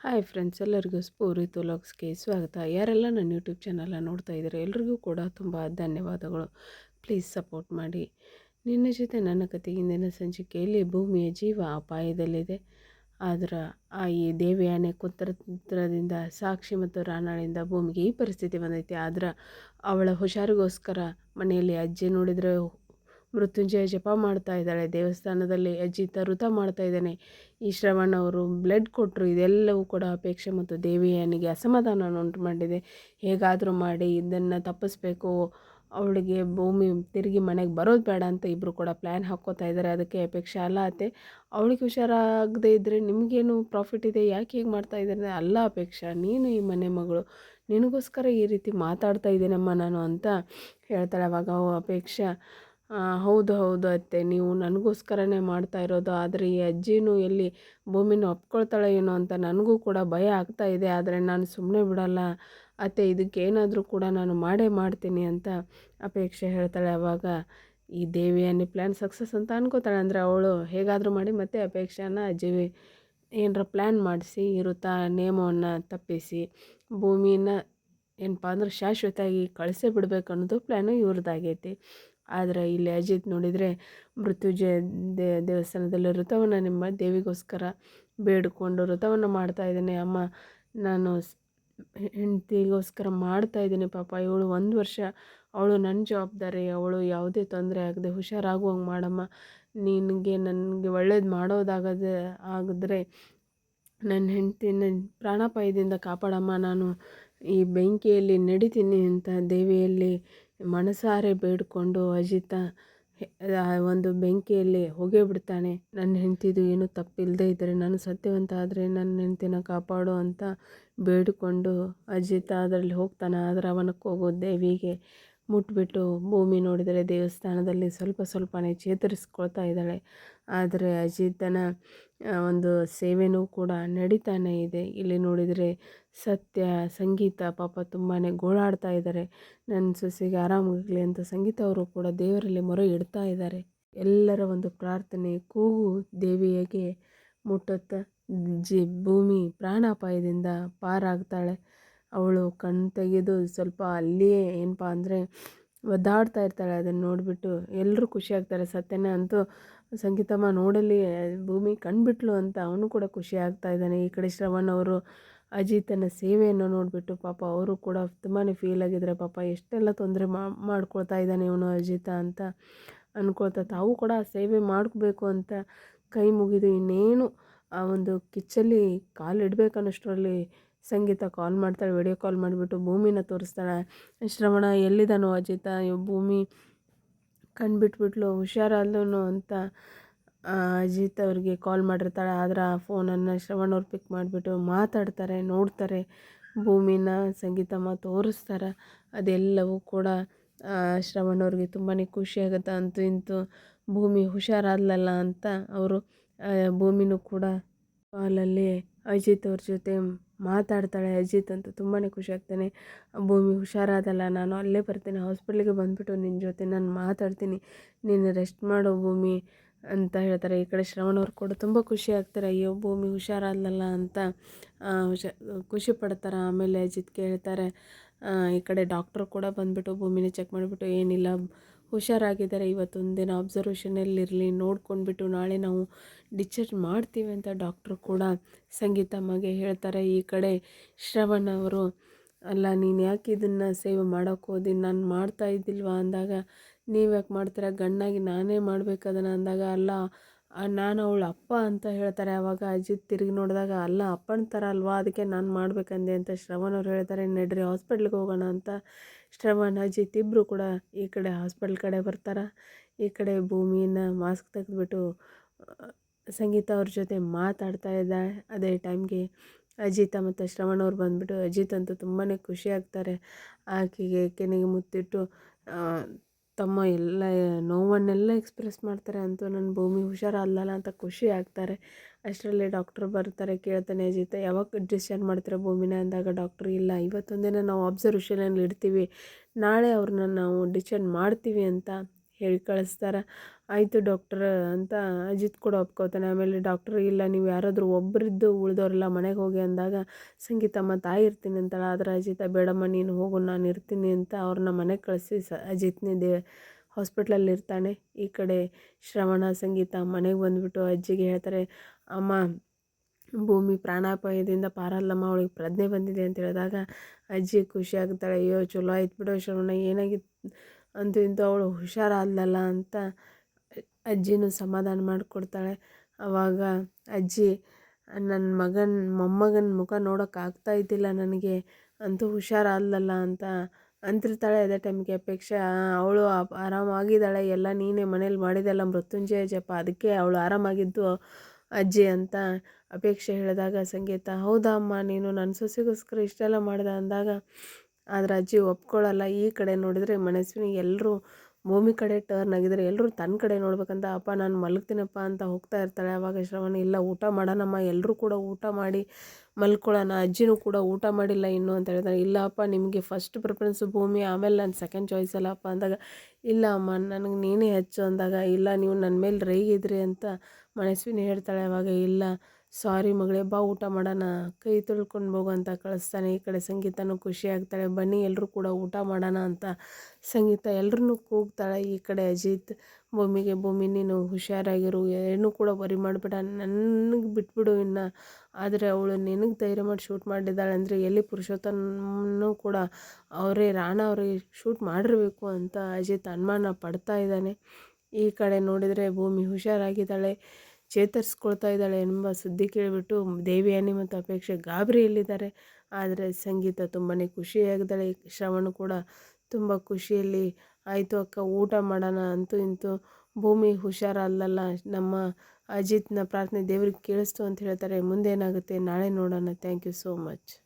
Hi friends, ಎಲ್ಲರಿಗೂ ಸ್ಪೂರಿ ತುಲಾಗ್ಸ್ಗೆ ಸ್ವಾಗತ. ಯಾರೆಲ್ಲ ನನ್ನ ಯೂಟ್ಯೂಬ್ ಚಾನಲ್ನ ನೋಡ್ತಾ ಇದ್ದಾರೆ ಎಲ್ರಿಗೂ ಕೂಡ ತುಂಬ ಧನ್ಯವಾದಗಳು. ಪ್ಲೀಸ್ ಸಪೋರ್ಟ್ ಮಾಡಿ. ನಿನ್ನ ಜೊತೆ ನನ್ನ ಕತೆ ಇಂದಿನ ಸಂಚಿಕೆಯಲ್ಲಿ ಭೂಮಿಯ ಜೀವ ಅಪಾಯದಲ್ಲಿದೆ. ಆದ್ರೆ ಆ ಈ ದೇವಿಯಾನೆ ಕುತಂತ್ರದಿಂದ ಸಾಕ್ಷಿ ಮತ್ತು ರಾಣಾಳಿಂದ ಭೂಮಿಗೆ ಈ ಪರಿಸ್ಥಿತಿ ಬಂದೈತಿ. ಆದ್ರೆ ಅವಳ ಹುಷಾರಿಗೋಸ್ಕರ ಮನೆಯಲ್ಲಿ ಅಜ್ಜಿ ನೋಡಿದರೆ ಮೃತ್ಯುಂಜಯ ಜಪ ಮಾಡ್ತಾ ಇದ್ದಾಳೆ. ದೇವಸ್ಥಾನದಲ್ಲಿ ಅಜ್ಜಿ ತರುತ ಮಾಡ್ತಾ ಇದ್ದಾನೆ. ಈ ಶ್ರವಣ ಅವರು ಬ್ಲಡ್ ಕೊಟ್ಟರು ಇದೆಲ್ಲವೂ ಕೂಡ ಅಪೇಕ್ಷೆ ಮತ್ತು ದೇವಿಯನಿಗೆ ಅಸಮಾಧಾನವನ್ನು ಉಂಟು ಮಾಡಿದೆ ಹೇಗಾದರೂ ಮಾಡಿ ಇದನ್ನು ತಪ್ಪಿಸ್ಬೇಕು. ಅವಳಿಗೆ ಭೂಮಿ ತಿರುಗಿ ಮನೆಗೆ ಬರೋದು ಬೇಡ ಅಂತ ಇಬ್ಬರು ಕೂಡ ಪ್ಲ್ಯಾನ್ ಹಾಕ್ಕೋತಾ ಇದ್ದಾರೆ. ಅದಕ್ಕೆ ಅಪೇಕ್ಷೆ ಅಲ್ಲ ಅತ್ತೆ. ಅವಳಿಗೆ ಹುಷಾರಾಗದೇ ಇದ್ದರೆ ನಿಮಗೇನು ಪ್ರಾಫಿಟ್ ಇದೆ? ಯಾಕೆ ಹೀಗೆ ಮಾಡ್ತಾ ಇದ್ದಾರೆ ಅಲ್ಲ ಅಪೇಕ್ಷೆ. ನೀನು ಈ ಮನೆ ಮಗಳು. ನಿನಗೋಸ್ಕರ ಈ ರೀತಿ ಮಾತಾಡ್ತಾ ಇದ್ದೀನಮ್ಮ ನಾನು ಅಂತ ಹೇಳ್ತಾಳೆ. ಅವಾಗ ಅಪೇಕ್ಷಾ ಹೌದು ಹೌದು ಅತ್ತೆ. ನೀವು ನನಗೋಸ್ಕರನೇ ಮಾಡ್ತಾ ಇರೋದು, ಆದರೆ ಈ ಅಜ್ಜಿನೂ ಎಲ್ಲಿ ಭೂಮಿನ ಒಪ್ಕೊಳ್ತಾಳೆ ಏನೋ ಅಂತ ನನಗೂ ಕೂಡ ಭಯ ಆಗ್ತಾ ಇದೆ, ಆದರೆ ನಾನು ಸುಮ್ಮನೆ ಬಿಡಲ್ಲ. ಅತ್ತೆ, ಇದಕ್ಕೇನಾದರೂ ಕೂಡ ನಾನು ಮಾಡೇ ಮಾಡ್ತೀನಿ ಅಂತ ಅಪೇಕ್ಷೆ ಹೇಳ್ತಾಳೆ ಅವಾಗ. ಈ ದೇವಿಯನ್ನೇ ಪ್ಲ್ಯಾನ್ ಸಕ್ಸಸ್ ಅಂತ ಅನ್ಕೋತಾಳೆ, ಅಂದರೆ ಅವಳು ಹೇಗಾದರೂ ಮಾಡಿ ಮತ್ತೆ ಅಪೇಕ್ಷೆಯನ್ನು ಅಜ್ಜಿ ಏನರ ಪ್ಲ್ಯಾನ್ ಮಾಡಿಸಿ, ಇರುತ್ತಾ ನೇಮವನ್ನು ತಪ್ಪಿಸಿ, ಭೂಮಿನ ಏನಪ್ಪ ಅಂದ್ರೆ ಶಾಶ್ವತವಾಗಿ ಕಳಿಸೇ ಬಿಡಬೇಕು ಅನ್ನೋದು ಪ್ಲ್ಯಾನು ಇವ್ರದ್ದಾಗೈತಿ ಆದರೆ ಇಲ್ಲಿ ಅಜಿತ್ ನೋಡಿದರೆ ಮೃತ್ಯುಂಜಯ ದೇವಸ್ಥಾನದಲ್ಲಿ ವ್ರತವನ್ನು ನಿಮ್ಮ ದೇವಿಗೋಸ್ಕರ ಬೇಡಿಕೊಂಡು ಋತವನ್ನು ಮಾಡ್ತಾ ಇದ್ದೇನೆ. ಅಮ್ಮ, ನಾನು ಹೆಂಡತಿಗೋಸ್ಕರ ಮಾಡ್ತಾ ಇದ್ದೀನಿ ಪಾಪ. ಇವಳು ಒಂದು ವರ್ಷ, ಅವಳು ನನ್ನ ಜವಾಬ್ದಾರಿ, ಅವಳು ಯಾವುದೇ ತೊಂದರೆ ಆಗದೆ ಹುಷಾರಾಗುವಂಗೆ ಮಾಡಮ್ಮ. ನಿನಗೆ ನನಗೆ ಒಳ್ಳೇದು ಮಾಡೋದಾಗದೆ, ಆಗಿದ್ರೆ ನನ್ನ ಹೆಂಡ್ತಿನ ಪ್ರಾಣಾಪಾಯದಿಂದ ಕಾಪಾಡಮ್ಮ. ನಾನು ಈ ಬೆಂಕಿಯಲ್ಲಿ ನಡಿತೀನಿ ಅಂತ ದೇವಿಯಲ್ಲಿ ಮನಸಾರೆ ಬೇಡಿಕೊಂಡು ಅಜಿತ ಒಂದು ಬೆಂಕಿಯಲ್ಲಿ ಹೋಗೇ ಬಿಡ್ತಾನೆ ನನ್ನ ಹೆಂಡತಿದು ಏನೂ ತಪ್ಪಿಲ್ಲದೆ ಇದ್ದರೆ ನಾನು ಸತ್ಯವಂತ ಆದರೆ ನನ್ನ ಹೆಂಡ್ತಿನ ಕಾಪಾಡು ಅಂತ ಬೇಡಿಕೊಂಡು ಅಜಿತ ಅದರಲ್ಲಿ ಹೋಗ್ತಾನೆ. ಆದರೆ ಅವನಕ್ಕೆ ಹೋಗೋ. ದೇವಿಗೆ ಮುಟ್ಬಿಟ್ಟು ಭೂಮಿ ನೋಡಿದರೆ ದೇವಸ್ಥಾನದಲ್ಲಿ ಸ್ವಲ್ಪ ಸ್ವಲ್ಪನೇ ಚೇತರಿಸ್ಕೊಳ್ತಾ ಇದ್ದಾಳೆ. ಆದರೆ ಅಜಿತನ ಒಂದು ಸೇವೆನೂ ಕೂಡ ನಡೀತಾನೆ ಇದೆ. ಇಲ್ಲಿ ನೋಡಿದರೆ ಸತ್ಯ, ಸಂಗೀತ, ಪಾಪ ತುಂಬಾ ಗೋಳಾಡ್ತಾ ಇದ್ದಾರೆ. ನನ್ನ ಸೊಸೆಗೆ ಆರಾಮಾಗಲಿ ಅಂತ ಸಂಗೀತ ಅವರು ಕೂಡ ದೇವರಲ್ಲಿ ಮೊರೆ ಇಡ್ತಾ ಇದ್ದಾರೆ. ಎಲ್ಲರ ಒಂದು ಪ್ರಾರ್ಥನೆ ಕೂಗು ದೇವಿಯಗೆ ಮುಟ್ಟುತ್ತ ಜಿ, ಭೂಮಿ ಪ್ರಾಣಾಪಾಯದಿಂದ ಪಾರಾಗ್ತಾಳೆ. ಅವಳು ಕಣ್ ತೆಗೆದು ಸ್ವಲ್ಪ ಅಲ್ಲಿಯೇ ಏನಪ್ಪ ಅಂದರೆ ಒದ್ದಾಡ್ತಾ ಇರ್ತಾಳೆ ಅದನ್ನು ನೋಡಿಬಿಟ್ಟು. ಎಲ್ಲರೂ ಖುಷಿ ಆಗ್ತಾರೆ. ಸತ್ಯನ ಅಂತೂ ಸಂಗೀತಮ್ಮ ನೋಡಲಿ ಭೂಮಿ ಕಂಡುಬಿಟ್ಲು ಅಂತ ಅವನು ಕೂಡ ಖುಷಿ ಆಗ್ತಾ ಇದ್ದಾನೆ. ಈ ಕಡೆ ಶ್ರವಣ್ ಅವರು ಅಜಿತನ ಸೇವೆಯನ್ನು ನೋಡಿಬಿಟ್ಟು ಪಾಪ ಅವರು ಕೂಡ ತುಂಬಾ ಫೀಲ್ ಆಗಿದ್ದಾರೆ. ಪಾಪ ಎಷ್ಟೆಲ್ಲ ತೊಂದರೆ ಮಾಡ್ಕೊಳ್ತಾ ಇದ್ದಾನೆ ಇವನು ಅಜಿತ ಅಂತ ಅಂದ್ಕೊಳ್ತಾ ತಾವು ಕೂಡ ಸೇವೆ ಮಾಡ್ಕೋಬೇಕು ಅಂತ ಕೈ ಮುಗಿದು ಇನ್ನೇನು ಆ ಒಂದು ಕಿಚ್ಚಲ್ಲಿ ಕಾಲು ಇಡಬೇಕನ್ನೋಷ್ಟರಲ್ಲಿ ಸಂಗೀತ ಕಾಲ್ ಮಾಡ್ತಾಳೆ ವಿಡಿಯೋ ಕಾಲ್ ಮಾಡಿಬಿಟ್ಟು ಭೂಮಿನ ತೋರಿಸ್ತಾಳೆ. ಶ್ರವಣ, ಎಲ್ಲಿದ್ದಾನೋ ಅಜಿತ? ಭೂಮಿ ಕಂಡುಬಿಟ್ಬಿಟ್ಲು ಹುಷಾರಲ್ಲೂ ಅಂತ ಅಜಿತ್ ಅವ್ರಿಗೆ ಕಾಲ್ ಮಾಡಿರ್ತಾಳೆ. ಆದರೆ ಆ ಫೋನನ್ನು ಶ್ರವಣ ಅವ್ರು ಪಿಕ್ ಮಾಡಿಬಿಟ್ಟು ಮಾತಾಡ್ತಾರೆ, ನೋಡ್ತಾರೆ. ಭೂಮಿನ ಸಂಗೀತಮ್ಮ ತೋರಿಸ್ತಾರೆ. ಅದೆಲ್ಲವೂ ಕೂಡ ಶ್ರವಣ ಅವ್ರಿಗೆ ತುಂಬಾ ಖುಷಿ ಆಗುತ್ತೆ. ಅಂತೂ ಇಂತೂ ಭೂಮಿ ಹುಷಾರಾದ್ಲಲ್ಲ ಅಂತ ಅವರು ಭೂಮಿನೂ ಕೂಡ ಕಾಲಲ್ಲಿ ಅಜಿತ್ ಅವ್ರ ಜೊತೆ ಮಾತಾಡ್ತಾಳೆ, ಅಜಿತ್ ಅಂತ ತುಂಬಾ ಖುಷಿ ಆಗ್ತಾನೆ. ಭೂಮಿ ಹುಷಾರಾದಲ್ಲ, ನಾನು ಅಲ್ಲೇ ಬರ್ತೀನಿ, ಹಾಸ್ಪಿಟ್ಲಿಗೆ ಬಂದುಬಿಟ್ಟು ನಿನ್ನ ಜೊತೆ ನಾನು ಮಾತಾಡ್ತೀನಿ. ನೀನು ರೆಸ್ಟ್ ಮಾಡೋ ಭೂಮಿ ಅಂತ ಹೇಳ್ತಾರೆ. ಈ ಕಡೆ ಶ್ರವಣವ್ರು ಕೂಡ ತುಂಬ ಖುಷಿ ಆಗ್ತಾರೆ. ಅಯ್ಯೋ, ಭೂಮಿ ಹುಷಾರಾದಲ್ಲ ಅಂತ ಖುಷಿ ಪಡ್ತಾರೆ. ಆಮೇಲೆ ಅಜಿತ್ ಕೇಳ್ತಾರೆ ಈ ಕಡೆ ಡಾಕ್ಟ್ರು ಕೂಡ ಬಂದುಬಿಟ್ಟು ಭೂಮಿನ ಚೆಕ್ ಮಾಡಿಬಿಟ್ಟು ಏನಿಲ್ಲ ಹುಷಾರಾಗಿದ್ದಾರೆ. ಇವತ್ತೊಂದು ದಿನ ಅಬ್ಸರ್ವೇಷನಲ್ಲಿರಲಿ ನೋಡ್ಕೊಂಡ್ಬಿಟ್ಟು ನಾಳೆ ನಾವು ಡಿಸ್ಚಾರ್ಜ್ ಮಾಡ್ತೀವಿ ಅಂತ ಡಾಕ್ಟ್ರು ಕೂಡ ಸಂಗೀತಮ್ಮಗೆ ಹೇಳ್ತಾರೆ. ಈ ಕಡೆ ಶ್ರವಣ್ ಅವರು, ಅಲ್ಲ, ನೀನು ಯಾಕೆ ಇದನ್ನು ಸೇವೆ ಮಾಡೋಕ್ಕೆ ಹೋದಿ ನಾನು ಮಾಡ್ತಾ ಇದ್ದಿಲ್ವಾ? ಅಂದಾಗ ನೀವು ಯಾಕೆ ಮಾಡ್ತೀರಾ? ಗಂಡಾಗಿ ನಾನೇ ಮಾಡ್ಬೇಕು ಅಂದಾಗ, ಅಲ್ಲ ನಾನು ಅವಳ ಅಪ್ಪ ಅಂತ ಹೇಳ್ತಾರೆ ಆವಾಗ ಅಜಿತ್ ತಿರುಗಿ ನೋಡಿದಾಗ, ಅಲ್ಲ, ಅಪ್ಪನ ಥರ ಅಲ್ವಾ? ಅದಕ್ಕೆ ನಾನು ಮಾಡಬೇಕಂದೆ ಅಂತ ಶ್ರವಣ್ ಅವ್ರು ಹೇಳ್ತಾರೆ, ನಡ್ರಿ ಹಾಸ್ಪಿಟ್ಲಿಗೆ ಹೋಗೋಣ ಅಂತ ಶ್ರವಣ್, ಅಜಿತ್ ಇಬ್ಬರು ಕೂಡ ಈ ಕಡೆ ಹಾಸ್ಪಿಟ್ಲ್ ಕಡೆ ಬರ್ತಾರೆ. ಈ ಕಡೆ ಭೂಮಿನ ಮಾಸ್ಕ್ ತೆಗೆದುಬಿಟ್ಟು ಸಂಗೀತ ಅವ್ರ ಜೊತೆ ಮಾತಾಡ್ತಾ ಇದ್ದಾಳೆ ಅದೇ ಟೈಮ್ಗೆ ಅಜಿತ ಮತ್ತು ಶ್ರವಣ್ ಅವ್ರು ಬಂದುಬಿಟ್ಟು, ಅಜಿತ್ ಅಂತೂ ತುಂಬಾ ಖುಷಿ ಆಗ್ತಾರೆ. ಆಕೆಗೆ ಕೆನೆಗೆ ಮುತ್ತಿಟ್ಟು ತಮ್ಮ ಎಲ್ಲ ನೋವನ್ನೆಲ್ಲ ಎಕ್ಸ್ಪ್ರೆಸ್ ಮಾಡ್ತಾರೆ ಅಂತೂ ನನ್ನ ಭೂಮಿ ಹುಷಾರಲ್ಲಲ್ಲ ಅಂತ ಖುಷಿ ಆಗ್ತಾರೆ. ಅಷ್ಟರಲ್ಲಿ ಡಾಕ್ಟ್ರ್ ಬರ್ತಾರೆ, ಕೇಳ್ತಾನೆ, ಅಜಿತ, ಯಾವಾಗ ಡಿಸ್ಚಾರ್ಜ್ ಮಾಡ್ತಾರೆ ಭೂಮಿನ? ಅಂದಾಗ ಡಾಕ್ಟ್ರ್ ಇಲ್ಲ, ಇವತ್ತೊಂದಿನ ನಾವು ಅಬ್ಸರ್ವೇಷನಲ್ಲಿ ಇಡ್ತೀವಿ. ನಾಳೆ ಅವ್ರನ್ನ ನಾವು ಡಿಸ್ಚಾರ್ಜ್ ಮಾಡ್ತೀವಿ ಅಂತ ಹೇಳಿ ಕಳಿಸ್ತಾರೆ. ಆಯಿತು ಡಾಕ್ಟರ್ ಅಂತ ಅಜಿತ್ ಕೂಡ ಒಪ್ಕೋತಾನೆ. ಆಮೇಲೆ ಡಾಕ್ಟ್ರ್, ಇಲ್ಲ, ನೀವು ಯಾರಾದರೂ ಒಬ್ಬರಿದ್ದು ಉಳಿದವರೆಲ್ಲ ಮನೆಗೆ ಹೋಗಿ ಅಂದಾಗ, ಸಂಗೀತಮ್ಮ, ತಾಯಿ ಇರ್ತೀನಿ ಅಂತಾಳೆ. ಆದರೆ ಅಜಿತ, ಬೇಡಮ್ಮ, ನೀನು ಹೋಗು, ನಾನು ಇರ್ತೀನಿ ಅಂತ ಅವ್ರನ್ನ ಮನೆಗೆ ಕಳಿಸಿ ಸ, ಅಜಿತ್ನೇ ದೇ, ಹಾಸ್ಪಿಟ್ಲಲ್ಲಿ ಇರ್ತಾನೆ. ಈ ಕಡೆ ಶ್ರವಣ, ಸಂಗೀತ ಮನೆಗೆ ಬಂದುಬಿಟ್ಟು ಅಜ್ಜಿಗೆ ಹೇಳ್ತಾರೆ, ಅಮ್ಮ, ಭೂಮಿ ಪ್ರಾಣಾಪಾಯದಿಂದ ಪಾರಲ್ಲಮ್ಮ, ಅವಳಿಗೆ ಪ್ರಜ್ಞೆ ಬಂದಿದೆ ಅಂತ ಹೇಳಿದಾಗ ಅಜ್ಜಿ ಖುಷಿ ಆಗ್ತಾಳೆ. ಅಯ್ಯೋ, ಚಲೋ ಆಯ್ತು ಬಿಡೋ ಶ್ರವಣ ಏನಾಗಿತ್ತು ಅಂತೂ ಇಂತೂ ಅವಳು ಹುಷಾರಾದ್ಲಲ್ಲ ಅಂತ ಅಜ್ಜಿನೂ ಸಮಾಧಾನ ಮಾಡಿಕೊಡ್ತಾಳೆ. ಆವಾಗ ಅಜ್ಜಿ ನನ್ನ ಮಗನ, ಮೊಮ್ಮಗನ ಮುಖ ನೋಡೋಕ್ಕಾಗ್ತಾ ಇದ್ದಿಲ್ಲ ನನಗೆ, ಅಂತೂ ಹುಷಾರಾದ್ಲಲ್ಲ ಅಂತ ಅಂತಿರ್ತಾಳೆ. ಅದೇ ಟೈಮ್ಗೆ ಅಪೇಕ್ಷೆ ಅವಳು ಆರಾಮಾಗಿದ್ದಾಳೆ. ಎಲ್ಲ ನೀನೇ ಮನೇಲಿ ಮಾಡಿದೆಲ್ಲ ಮೃತ್ಯುಂಜಯ ಜಪ. ಅದಕ್ಕೆ ಅವಳು ಆರಾಮಾಗಿದ್ದು ಅಜ್ಜಿ ಅಂತ ಅಪೇಕ್ಷೆ ಹೇಳಿದಾಗ ಸಂಗೀತ, ಹೌದಾ ಅಮ್ಮ, ನೀನು ನನ್ನ ಸೊಸೆಗೋಸ್ಕರ ಇಷ್ಟೆಲ್ಲ ಮಾಡಿದೆ ಅಂದಾಗ ಆದರೆ ಅಜ್ಜಿ ಒಪ್ಕೊಳ್ಳಲ್ಲ ಈ ಕಡೆ ನೋಡಿದರೆ ಮನಸ್ವಿನಿ ಎಲ್ಲರೂ ಭೂಮಿ ಕಡೆ ಟರ್ನ್ ಆಗಿದ್ದಾರೆ ಎಲ್ಲರೂ ತನ್ನ ಕಡೆ ನೋಡ್ಬೇಕಂತ, ಅಪ್ಪ, ನಾನು ಮಲಗ್ತೀನಪ್ಪ ಅಂತ ಹೋಗ್ತಾ ಇರ್ತಾಳೆ ಆವಾಗ ಶ್ರವಣ, ಇಲ್ಲ, ಊಟ ಮಾಡೋಣಮ್ಮ ಎಲ್ಲರೂ ಕೂಡ ಊಟ ಮಾಡಿ ಮಲ್ಕೊಳ್ಳೋಣ, ಅಜ್ಜಿನೂ ಕೂಡ ಊಟ ಮಾಡಿಲ್ಲ ಇನ್ನು ಅಂತ ಹೇಳ್ತಾರೆ ಇಲ್ಲ, ಅಪ್ಪ, ನಿಮಗೆ ಫಸ್ಟ್ ಪ್ರಿಫರೆನ್ಸು ಭೂಮಿ, ಆಮೇಲೆ ನಾನು ಸೆಕೆಂಡ್ ಚಾಯ್ಸ್ ಅಲ್ಲಪ್ಪ ಅಂದಾಗ, ಇಲ್ಲ, ಅಮ್ಮ, ನನಗೆ ನೀನೇ ಹೆಚ್ಚು ಅಂದಾಗ, ಇಲ್ಲ, ನೀವು ನನ್ನ ಮೇಲೆ ರೈಗಿದ್ರಿ ಅಂತ ಮನಸ್ವಿನಿ ಹೇಳ್ತಾಳೆ ಅವಾಗ, ಇಲ್ಲ ಸಾರಿ ಮಗಳೇ, ಬಾ ಊಟ ಮಾಡೋಣ. ಕೈ ತೊಳ್ಕೊಂಡು ಹೋಗು ಅಂತ ಕಳಿಸ್ತಾನೆ. ಈ ಕಡೆ ಸಂಗೀತನೂ ಖುಷಿ ಆಗ್ತಾಳೆ ಬನ್ನಿ ಎಲ್ಲರೂ ಕೂಡ ಊಟ ಮಾಡೋಣ ಅಂತ ಸಂಗೀತ ಎಲ್ಲರನ್ನೂ ಕೂಗ್ತಾಳೆ. ಈ ಕಡೆ ಅಜಿತ್, ಭೂಮಿಗೆ, ಭೂಮಿ, ನೀನು ಹುಷಾರಾಗಿರು. ಏನೂ ಕೂಡ ವರಿ ಮಾಡಿಬಿಡ. ನನಗೆ ಬಿಟ್ಬಿಡು ಇನ್ನು. ಆದರೆ ಅವಳು ನಿನಗೆ ಧೈರ್ಯ ಮಾಡಿ ಶೂಟ್ ಮಾಡಿದ್ದಾಳೆ ಅಂದರೆ ಎಲ್ಲಿ ಪುರುಷೋತ್ತಮನೂ ಕೂಡ ಅವರೇ, ರಾಣ ಅವರೇ ಶೂಟ್ ಮಾಡಿರಬೇಕು ಅಂತ ಅಜಿತ್ ಅನುಮಾನ ಪಡ್ತಾ ಇದ್ದಾನೆ. ಈ ಕಡೆ ನೋಡಿದರೆ ಭೂಮಿ ಹುಷಾರಾಗಿದ್ದಾಳೆ. ಚೇತರಿಸ್ಕೊಳ್ತಾ ಇದ್ದಾಳೆ ಎಂಬ ಸುದ್ದಿ ಕೇಳಿಬಿಟ್ಟು, ದೇವಿಯಾನಿ ಮತ್ತು ಅಪೇಕ್ಷೆ ಗಾಬರಿಯಲ್ಲಿದ್ದಾರೆ ಆದರೆ ಸಂಗೀತ ತುಂಬಾ ಖುಷಿಯಾಗಿದ್ದಾಳೆ. ಶ್ರವಣ ಕೂಡ ತುಂಬ ಖುಷಿಯಲ್ಲಿ, ಆಯಿತು ಅಕ್ಕ, ಊಟ ಮಾಡೋಣ ಅಂತೂ ಇಂತೂ ಭೂಮಿ ಹುಷಾರಲ್ಲಲ್ಲ ನಮ್ಮ ಅಜಿತ್ನ ಪ್ರಾರ್ಥನೆ ದೇವ್ರಿಗೆ ಕೇಳಿಸ್ತು ಅಂತ ಹೇಳ್ತಾರೆ. ಮುಂದೇನಾಗುತ್ತೆ ನಾಳೆ ನೋಡೋಣ. Thank you so much.